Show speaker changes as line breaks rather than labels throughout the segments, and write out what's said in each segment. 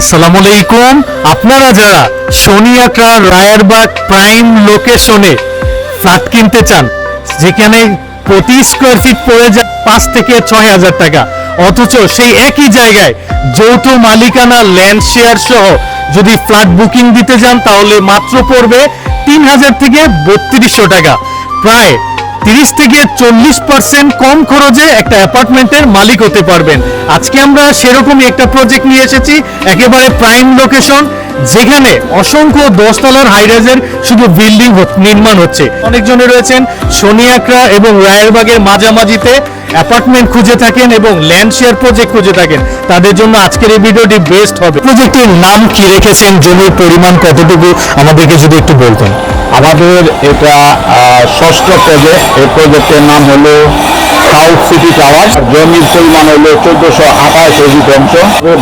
আসসালামু আলাইকুম। আপনারা যারা শনি আকরা রায়েরবাগ প্রাইম লোকেশনে ফ্ল্যাট কিনতে চান, যেখানে প্রতি স্কোয়ার ফিট পড়ে যায় পাঁচ থেকে ছয় হাজার টাকা, অথচ সেই একই জায়গায় যৌথ মালিকানা ল্যান্ড শেয়ার সহ যদি ফ্ল্যাট বুকিং দিতে যান, তাহলে মাত্র পড়বে তিন হাজার থেকে বত্রিশশো টাকা। প্রায় তিরিশ থেকে চল্লিশ পার্সেন্ট কম খরচে একটা অ্যাপার্টমেন্টের মালিক হতে পারবেন। আজকে আমরা সেরকমই একটা প্রজেক্ট নিয়ে এসেছি, একেবারে প্রাইম লোকেশন যেখানে অসংখ্য দশতলার হাইরাইজের শুধু বিল্ডিং নির্মাণ হচ্ছে। অনেকজনে রয়েছেন সোনিয়াকড়া এবং রায়েরবাগের মাঝামাঝিতে অ্যাপার্টমেন্ট খুঁজে থাকেন এবং ল্যান্ড শেয়ার প্রজেক্ট খুঁজে থাকেন। তাদের জন্য আজকের এই ভিডিওটি বেস্ট হবে। প্রজেক্টের নাম কি রেখেছেন? জমির পরিমাণ কতটুকু? আমাদেরকে যদি একটু বলতেন।
আমাদের এটা ষষ্ঠ প্রজেক্ট এই প্রজেক্টের নাম হলো সাউথ সিটি টাওয়ার জমির পরিমাণ হলো চোদ্দশো আঠাশ অধিকাংশ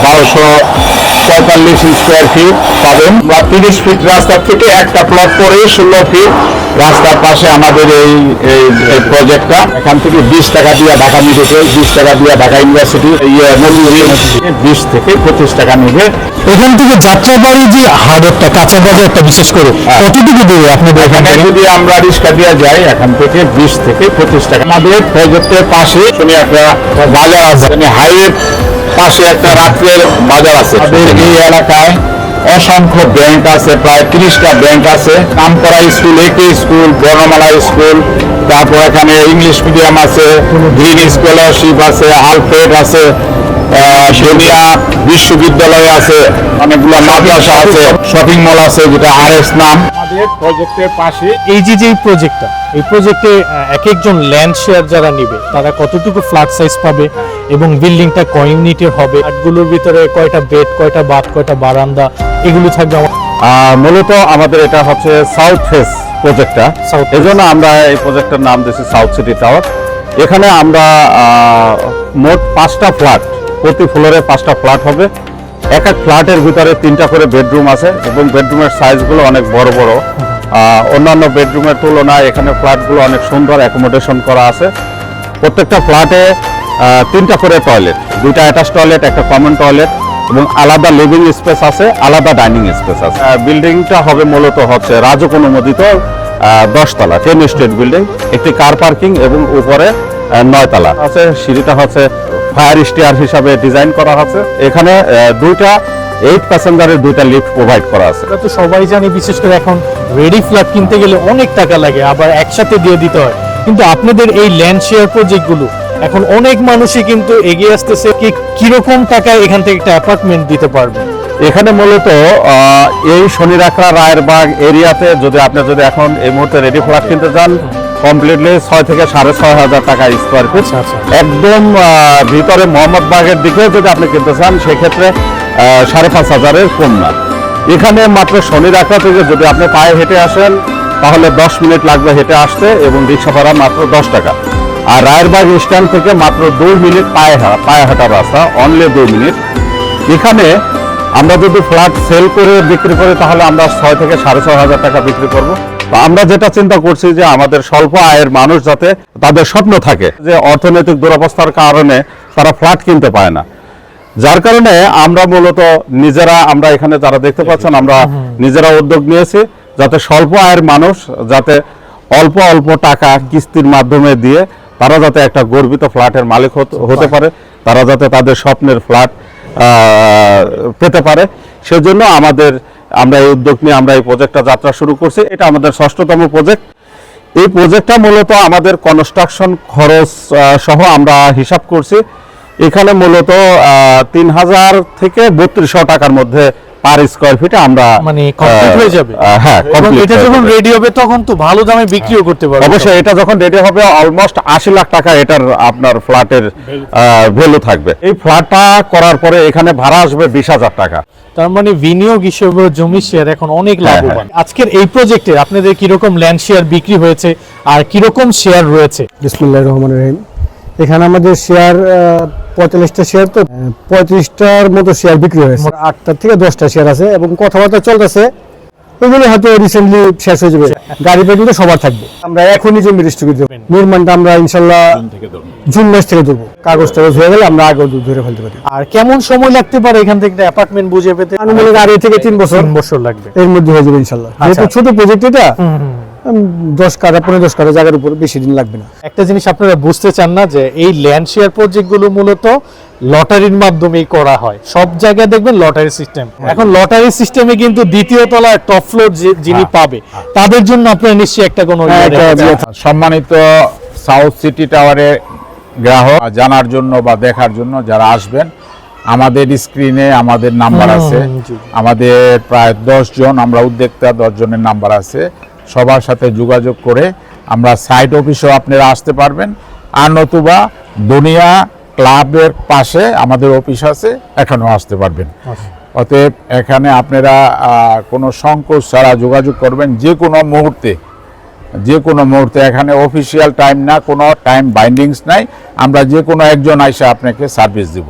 বারোশো পঁয়তাল্লিশ স্কোয়ার ফিট পাবেন। বা তিরিশ ফিট রাস্তা থেকে একটা প্লট করে ষোলো ফিট রাস্তার পাশে আমাদের এই, এই- প্রজেক্টটা এখান থেকে বিশ টাকা দিয়ে ঢাকা মেডিকেল বিশ টাকা দিয়ে ঢাকা ইউনিভার্সিটি বিশ থেকে পঁচিশ টাকা নেবে।
এখান থেকে যাত্রাবাড়ি যে হাড়েরটা কাঁচা বাজারটা বিশেষ করে কতটুকু দূরে আপনাদের এখান
যদি আমরা রিক্সা দিয়ে যাই এখান থেকে বিশ থেকে পঁচিশ টাকা। আমাদের প্রজেক্টের পাশে শুনি একটা বাজার আছে মানে হাইওয়ে পাশে একটা রাত্রের বাজার আছে। এই এলাকায় অসংখ্য ব্যাংক আছে প্রায় তিরিশটা ব্যাংক আছে। নামকরা স্কুল একে স্কুল বর্ণমালা স্কুল তারপর এখানে ইংলিশ মিডিয়াম আছে গ্রিন স্কলারশিপ আছে আলফ্রেড আছে আহ, বিশ্ববিদ্যালয় আছে অনেকগুলো মাদ্রাসা আছে শপিং মল আছে যেটা আর এস নাম। আমাদের প্রজেক্টের পাশে
এই যে যে প্রজেক্টটা এই প্রজেক্টে এক একজন ল্যান্ড শেয়ার যারা নিবে তারা কতটুকু ফ্ল্যাট সাইজ পাবে এবং বিল্ডিংটা কয় ইউনিটের হবে ফ্ল্যাটগুলোর ভিতরে কয়টা বেড কয়টা বাথ কয়টা বারান্দা এগুলো থাকবে
মূলত আমাদের এটা হচ্ছে সাউথ ফেস প্রজেক্টটা
South
এই জন্য আমরা এই প্রজেক্টের নাম দিয়েছি সাউথ সিটি টাওয়ার এখানে আমরা মোট পাঁচটা ফ্ল্যাট প্রতি ফ্লোরে পাঁচটা ফ্ল্যাট হবে। এক এক ফ্ল্যাটের ভিতরে তিনটা করে বেডরুম আছে এবং বেডরুমের সাইজগুলো অনেক বড় বড়। অন্যান্য বেডরুমের তুলনায় এখানে ফ্ল্যাটগুলো অনেক সুন্দর অ্যাকোমোডেশন করা আছে। প্রত্যেকটা ফ্ল্যাটে তিনটা করে টয়লেট দুইটা অ্যাটাচ টয়লেট একটা কমন টয়লেট এবং আলাদা লিভিং স্পেস আছে, আলাদা ডাইনিং স্পেস আছে। বিল্ডিংটা হবে মূলত হচ্ছে রাজক অনুমোদিত দশতলা টেন স্টেট বিল্ডিং একটি কার পার্কিং এবং উপরে নয়তলা। আছে, সিঁড়িটা হচ্ছে ফায়ার স্টেয়ার হিসাবে ডিজাইন করা আছে। এখানে দুইটা এইট প্যাসেঞ্জারের দুইটা লিফট প্রোভাইড করা আছে।
তো সবাই জানি বিশেষ করে এখন রেডি ফ্ল্যাট কিনতে গেলে অনেক টাকা লাগে আবার একসাথে দিয়ে দিতে হয়। কিন্তু আপনাদের এই ল্যান্ড শেয়ার প্রজেক্টগুলো এখন অনেক মানুষই কিন্তু এগিয়ে আসতেছে কি কীরকম টাকায় এখান থেকে একটা অ্যাপার্টমেন্ট দিতে পারবে।
এখানে মূলত এই শনিরাখড়া রায়েরবাগ এরিয়াতে যদি আপনি যদি এখন এই মুহূর্তে রেডি ফ্ল্যাট কিনতে যান কমপ্লিটলি ছয় থেকে সাড়ে ছয় হাজার টাকা স্কোয়ার ফিট
আচ্ছা, আচ্ছা।
একদম ভিতরে মোহাম্মদবাগের দিকে যদি আপনি কিনতে চান সেক্ষেত্রে সাড়ে পাঁচ হাজারের কম না। এখানে মাত্র শনি রাখা থেকে যদি আপনি পায়ে হেঁটে আসেন তাহলে দশ মিনিট লাগবে হেঁটে আসতে এবং রিক্সা ভাড়া মাত্র দশ টাকা। আর রায়েরবাগ স্ট্যান্ড থেকে মাত্র দুই মিনিট পায়ে হাঁটা পায়ে হাঁটার রাস্তা অনলি দুই মিনিট। এখানে আমরা যদি ফ্ল্যাট সেল করে বিক্রি করি তাহলে আমরা ছয় থেকে সাড়ে ছয় হাজার টাকা বিক্রি করব। আমরা যেটা চিন্তা করছি যে আমাদের স্বল্প আয়ের মানুষ যাতে তাদের স্বপ্ন থাকে যে অর্থনৈতিক দুরবস্থার কারণে তারা ফ্ল্যাট কিনতে পায় না। যার কারণে আমরা মূলত নিজেরা আমরা এখানে যারা দেখতে পাচ্ছেন আমরা নিজেরা উদ্যোগ নিয়েছি যাতে স্বল্প আয়ের মানুষ যাতে অল্প অল্প টাকা কিস্তির মাধ্যমে দিয়ে তারা যাতে একটা গর্বিত ফ্ল্যাটের মালিক হতে- হতে পারে তারা যাতে তাদের স্বপ্নের ফ্ল্যাট পেতে পারে। সেজন্য আমাদের, আমরা এই উদ্যোগ নিয়ে আমরা এই প্রজেক্টটা যাত্রা শুরু করছি। এটা আমাদের ষষ্ঠতম প্রজেক্ট এই প্রজেক্টটা মূলত আমাদের কনস্ট্রাকশন খরচ সহ আমরা হিসাব করছি। এখানে মূলত তিন হাজার থেকে বত্রিশশো টাকার মধ্যে পার স্কোয়ার ফিটে আমরা
মানে কমপ্লিট হয়ে যাবে।
হ্যাঁ
এটা যখন রেডি হবে তখন তো ভালো দামে বিক্রিও করতে পারবে
অবশ্যই এটা যখন রেডি হবে অলমোস্ট আশি লাখ টাকা এটার আপনার ফ্ল্যাটের ভ্যালু থাকবে। এই ফ্ল্যাটটা করার পরে এখানে ভাড়া আসবে বিশ হাজার টাকা।
তার মানে বিনিয়োগ হিসেবে জমি শেয়ার এখন অনেক
হ্যাঁ,
লাভবান। আজকের এই প্রজেক্টে আপনাদের কীরকম ল্যান্ড শেয়ার বিক্রি হয়েছে আর কীরকম শেয়ার রয়েছে?
বিসমুল্লাহ রহমান রহিম। এখানে আমাদের শেয়ার পঁয়তাল্লিশটা শেয়ার তো পঁয়ত্রিশটার মতো শেয়ার বিক্রি হয়েছে। আটটা থেকে দশটা শেয়ার আছে এবং কথাবার্তা চলতেছে। ওইগুলো হয়তো রিসেন্টলি শেষ হয়ে যাবে। গাড়ি পেট্রোল সবার থাকবে। আমরা এখনই জমি রেজিস্ট্রি করে দেবো। নির্মাণটা আমরা ইনশাল্লাহ জুন মাস থেকে দেবো। কাগজ টাগজ হয়ে গেলে আমরা আগেও ধরে ফেলতে পারি।
আর কেমন সময় লাগতে পারে এখান থেকে অ্যাপার্টমেন্ট বুঝে পেতে?
আনুমানিক আড়াই থেকে তিন বছর।
বছর লাগবে।
এর মধ্যে হয়ে যাবে ইনশাল্লাহ। ছোট প্রজেক্ট এটা দশ কাঠা পনেরো দশ কাঠা জায়গার উপর বেশি দিন লাগবে না।
একটা জিনিস আপনারা বুঝতে চান না যে এই ল্যান্ড শেয়ার প্রজেক্টগুলো মূলত লটারির মাধ্যমেই করা হয়। সব জায়গায় দেখবেন লটারি সিস্টেম এখন লটারি সিস্টেমে কিন্তু দ্বিতীয় তলায় টপ ফ্লোর যিনি পাবে তাদের জন্য আপনারা নিশ্চয়ই একটা কোনো
হ্যাঁ,
ইয়ে।
ইয়ে
সম্মানিত সাউথ সিটি টাওয়ারের গ্রাহক জানার জন্য বা দেখার জন্য যারা আসবেন আমাদের স্ক্রিনে আমাদের নাম্বার আছে। আমাদের প্রায় দশ জন আমরা উদ্যোক্তা দশ জনের নাম্বার আছে। সবার সাথে যোগাযোগ করে আমরা সাইট অফিসেও আপনারা আসতে পারবেন। আর নতুবা দুনিয়া ক্লাবের পাশে আমাদের অফিস আছে এখানেও আসতে পারবেন। অতএব এখানে আপনারা কোনো সংকোচ ছাড়া যোগাযোগ করবেন যে কোনো মুহূর্তে। যে কোনো মুহূর্তে এখানে অফিসিয়াল টাইম না কোনো টাইম বাইন্ডিংস নাই। আমরা যে কোনো একজন আইসা আপনাকে সার্ভিস দিব।